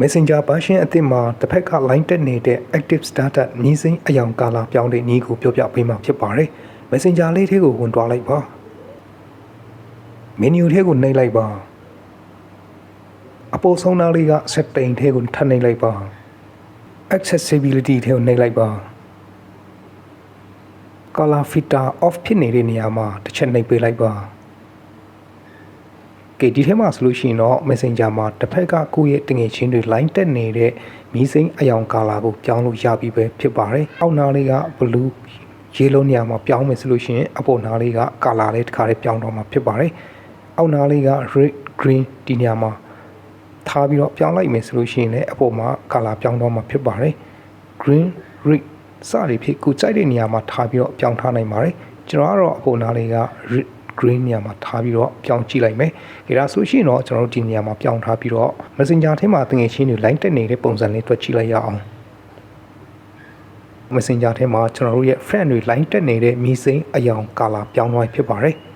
Messenger version အသစ်မှာတစ်ဖက်က line တက်နေတဲ့ active startup မြည်စိမ်းအယောင်ကာလာပြောင်းတဲ့နည်းကိုပြောပြပေးမှာဖြစ်ပါတယ်။ Messenger လေးထဲကိုဝင်သွားလိုက်ပါ။ menu ထဲကိုနှိပ်လိုက်ပါ။အပေါ်ဆုံးသားလေးက setting ထဲကိုထပ်နှိပ်လိုက်ပါ။ accessibility ထဲကိုနှိပ်လိုက်ပါ။ color filter off ဖြစ်နေတဲ့နေရာမှာတစ်ချက်နှိပ်ပေးလိုက်ပါ။ ကဲဒီထဲမှာဆိုလို့ရှိရင်တော့ Messenger မှာတစ်ဖက်ကကိုယ့်ရဲ့တငယ်ချင်းတွေ line တက်နေတဲ့မီးစိမ်းအယောင်ကာလာကိုပြောင်းလို့ရပြီပဲဖြစ်ပါတယ်။အောက်နားလေးက blue ရေလုံးနေရာမှာပြောင်းမယ်ဆိုလို့ရှိရင်အပေါ်နားလေးကကာလာလေးတစ်ခါလေးပြောင်းတော့မှာဖြစ်ပါတယ်။အောက်နားလေးက red green ဒီနေရာမှာထားပြီးတော့ပြောင်းလိုက်မယ်ဆိုလို့ရှိရင်လည်းအပေါ်မှာကာလာပြောင်းတော့မှာဖြစ်ပါတယ်။ green red စသည်ဖြင့်ကိုကြိုက်တဲ့နေရာမှာထားပြီးတော့ပြောင်းထားနိုင်ပါတယ်ကျွန်တော်ကတော့အပေါ်နားလေးက red green နေရာမှာထားပြီးတော့ပြောင်းကြည့်လိုက်မယ်။ဒါဆိုရှင်တော့ကျွန်တော်တို့ဒီနေရာမှာပြောင်းထားပြီးတော့ Messenger ထဲမှာတငယ်ချင်းတွေ line တက်နေတဲ့ပုံစံလေးတွက်ကြည့်လိုက်ရအောင်။ Messenger ထဲမှာကျွန်တော်တို့ရဲ့ friend တွေ line တက်နေတဲ့မီစိမ်းအယောင်ကာလာပြောင်းသွားဖြစ်ပါတယ်။